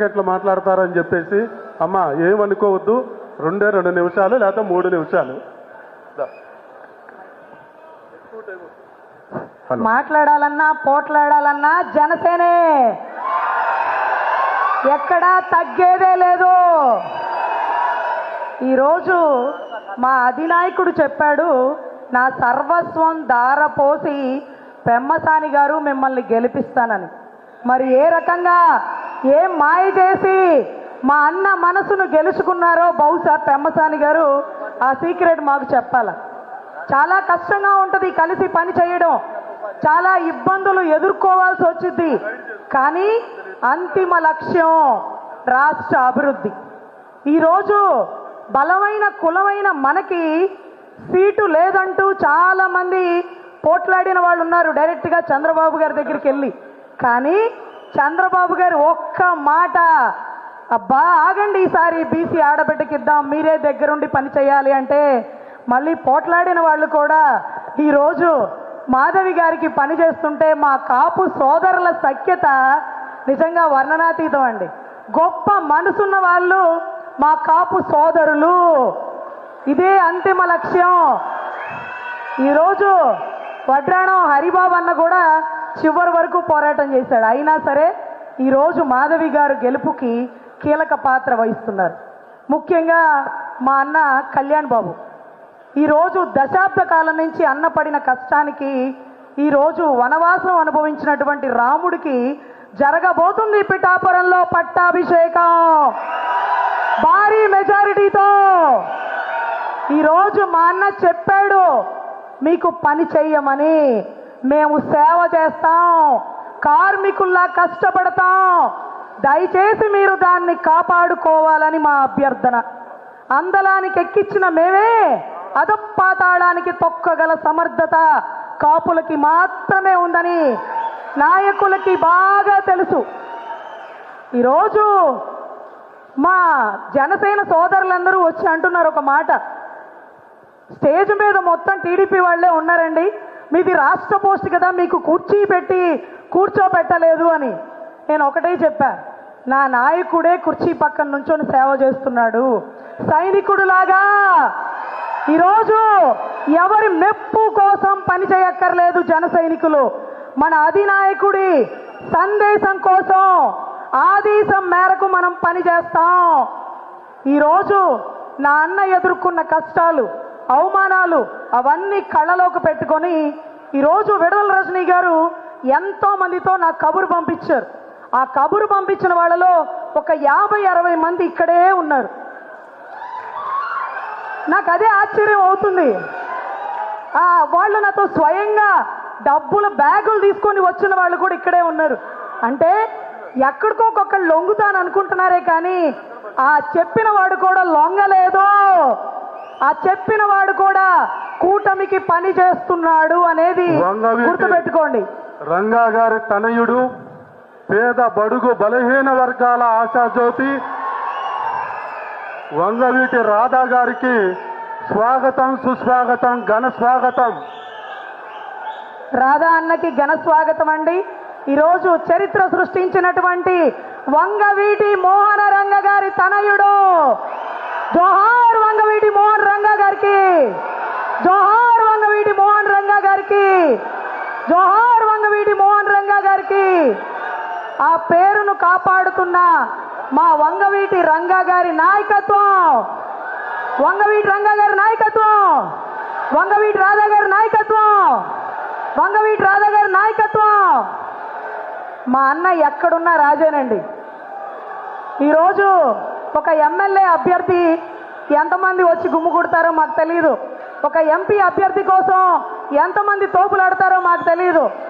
ఎట్లా మాట్లాడతారని చెప్పేసి అమ్మ ఏమనుకోవద్దు రెండే రెండు నిమిషాలు లేకపోతే మూడు నిమిషాలు. మాట్లాడాలన్నా పోట్లాడాలన్నా జనసేనే. ఎక్కడా తగ్గేదే లేదు. ఈరోజు మా అధినాయకుడు చెప్పాడు నా సర్వస్వం దారపోసి పెమ్మసాని గారు మిమ్మల్ని గెలిపిస్తానని. మరి ఏ రకంగా ఏం మాయ చేసి మా అన్న మనసును గెలుచుకున్నారో బహుశా పెమ్మసాని గారు ఆ సీక్రెట్ మాకు చెప్పాల. చాలా కష్టంగా ఉంటుంది కలిసి పని చేయడం. చాలా ఇబ్బందులు ఎదుర్కోవాల్సి వచ్చింది కానీ అంతిమ లక్ష్యం రాష్ట్ర అభివృద్ధి. ఈరోజు బలమైన కులమైన మనకి సీటు లేదంటూ చాలామంది పోట్లాడిన వాళ్ళు ఉన్నారు డైరెక్ట్గా చంద్రబాబు గారి దగ్గరికి వెళ్ళి. కానీ చంద్రబాబు గారు ఒక్క మాట అబ్బా ఆగండి ఈసారి బీసీ ఆడబిడ్డకిద్దాం మీరే దగ్గరుండి పని చేయాలి అంటే మళ్ళీ పోట్లాడిన వాళ్ళు కూడా ఈరోజు మాధవి గారికి పని చేస్తుంటే మా కాపు సోదరుల సఖ్యత నిజంగా వర్ణనాతీతం అండి. గొప్ప మనసున్న వాళ్ళు మా కాపు సోదరులు. ఇదే అంతిమ లక్ష్యం. ఈరోజు వడ్రాణం హరిబాబు అన్న కూడా చివరి వరకు పోరాటం చేశాడు. అయినా సరే ఈరోజు మాధవి గారు గెలుపుకి కీలక పాత్ర వహిస్తున్నారు. ముఖ్యంగా మా అన్న కళ్యాణ్ బాబు. ఈరోజు దశాబ్ద కాలం నుంచి అన్న పడిన కష్టానికి ఈరోజు వనవాసం అనుభవించినటువంటి రాముడికి జరగబోతుంది పిఠాపురంలో పట్టాభిషేకం. భారీ మెజారిటీతో. ఈరోజు మా అన్న చెప్పాడు మీకు పని చెయ్యమని. మేము సేవ చేస్తాం. కార్మికుల్లా కష్టపడతాం. దయచేసి మీరు దాన్ని కాపాడుకోవాలని మా అభ్యర్థన. అందలానికి ఎక్కించిన మేమే అదపాతాళానికి తొక్కగల సమర్థత కాపులకి మాత్రమే ఉందని నాయకులకి బాగా తెలుసు. ఈరోజు మా జనసేన సోదరులందరూ వచ్చి అంటున్నారు ఒక మాట. స్టేజ్ మీద మొత్తం టీడీపీ వాళ్ళే ఉన్నారండి. మీది రాష్ట్ర పోస్ట్ కదా మీకు కుర్చీ పెట్టి కూర్చోబెట్టలేదు అని. నేను ఒకటే చెప్పా నా నాయకుడే కుర్చీ పక్కన నుంచొని సేవ చేస్తున్నాడు. సైనికుడులాగా ఈరోజు ఎవరి మెప్పు కోసం పని చేయక్కర్లేదు జన సైనికులు. మన అధినాయకుడి సందేశం కోసం ఆదేశం మేరకు మనం పని చేస్తాం. ఈరోజు నా అన్న ఎదుర్కొన్న కష్టాలు అవమానాలు అవన్నీ కళ్ళలోకి పెట్టుకొని ఈరోజు విడుదల రజనీ గారు ఎంతో మందితో నాకు కబురు పంపించారు. ఆ కబురు పంపించిన వాళ్ళలో ఒక యాభై అరవై మంది ఇక్కడే ఉన్నారు. నాకు అదే ఆశ్చర్యం అవుతుంది. ఆ వాళ్ళు నాతో స్వయంగా డబ్బులు బ్యాగులు తీసుకొని వచ్చిన వాళ్ళు కూడా ఇక్కడే ఉన్నారు. అంటే ఎక్కడికో ఒక్కొక్కళ్ళు లొంగుతాను అనుకుంటున్నారే కానీ ఆ చెప్పిన వాడు కూడా లొంగలేదో. ఆ చెప్పిన వాడు కూడా కూటమికి పని చేస్తున్నాడు అనేది గుర్తుపెట్టుకోండి. రంగా గారి తనయుడు పేద బడుగు బలహీన వర్గాల ఆశాజ్యోతి వంగవీటి రాధా గారికి స్వాగతం సుస్వాగతం ఘన స్వాగతం. రాధా అన్నకి ఘన స్వాగతం అండి. ఈరోజు చరిత్ర సృష్టించినటువంటి వంగవీటి మోహన రంగ గారి తనయుడు. జోహార్ వంగవీటి మోహన్ రంగ గారికి. జోహార్ వంగవీటి మోహన్ రంగ గారికి. జోహార్ వంగవీటి మోహన్ రంగ గారికి. ఆ పేరును కాపాడుతున్న మా వంగవీటి రంగా గారి నాయకత్వం. వంగవీటి రంగ గారి నాయకత్వం. వంగవీటి రాధా గారి నాయకత్వం. వంగవీటి రాధా గారి నాయకత్వం. మా అన్న ఎక్కడున్నా రాజేనండి. ఈరోజు ఒక ఎమ్మెల్యే అభ్యర్థి ఎంతమంది వచ్చి గుమ్ముకుడతారో మాకు తెలియదు ఒక ఎంపీ అభ్యర్థి కోసం ఎంతమంది తోపులాడతారో మాకు తెలియదు